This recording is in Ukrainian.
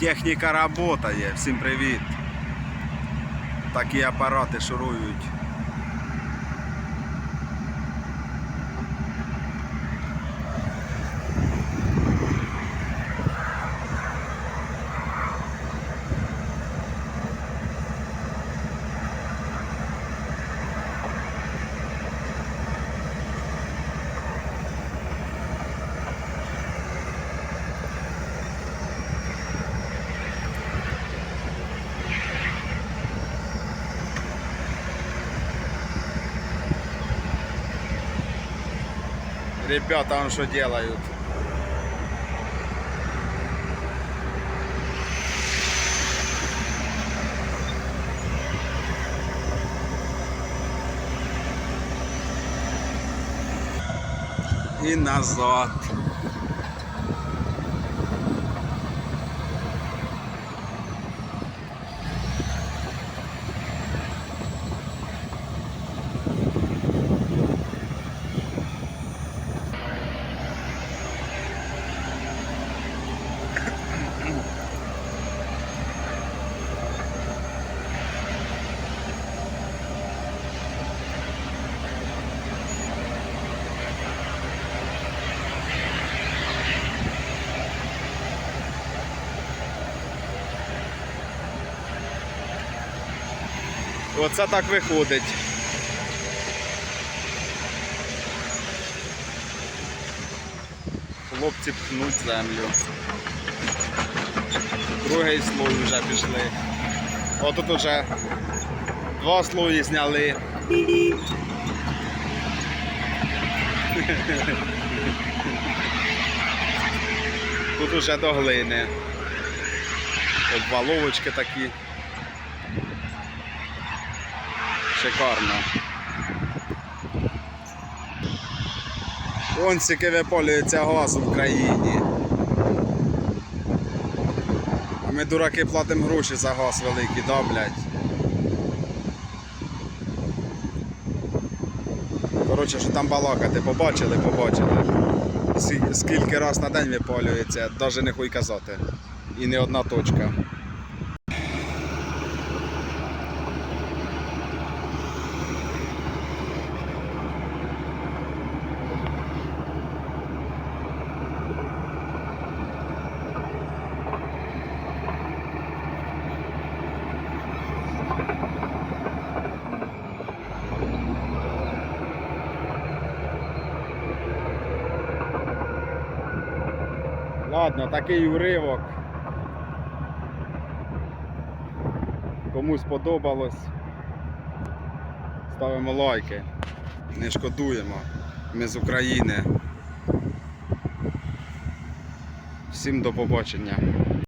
Техніка работає, всім привіт. Такі апарати шурують. Ребята, он что делают? И назад. Оце так виходить. Хлопці пнуть землю. Другий слой вже пішли. Отут уже два слої зняли. Тут уже до глини. Обваловочки такі. Шикарно. Вон скільки випалюється газ в країні. А ми дураки платимо гроші за газ великий, да, блядь. Коротше, що там балакати, побачили, побачили. Скільки раз на день випалюється, навіть не хуй казати. І не одна точка. Ладно, такий уривок. Комусь сподобалось. Ставимо лайки. Не шкодуємо. Ми з України. Всім до побачення.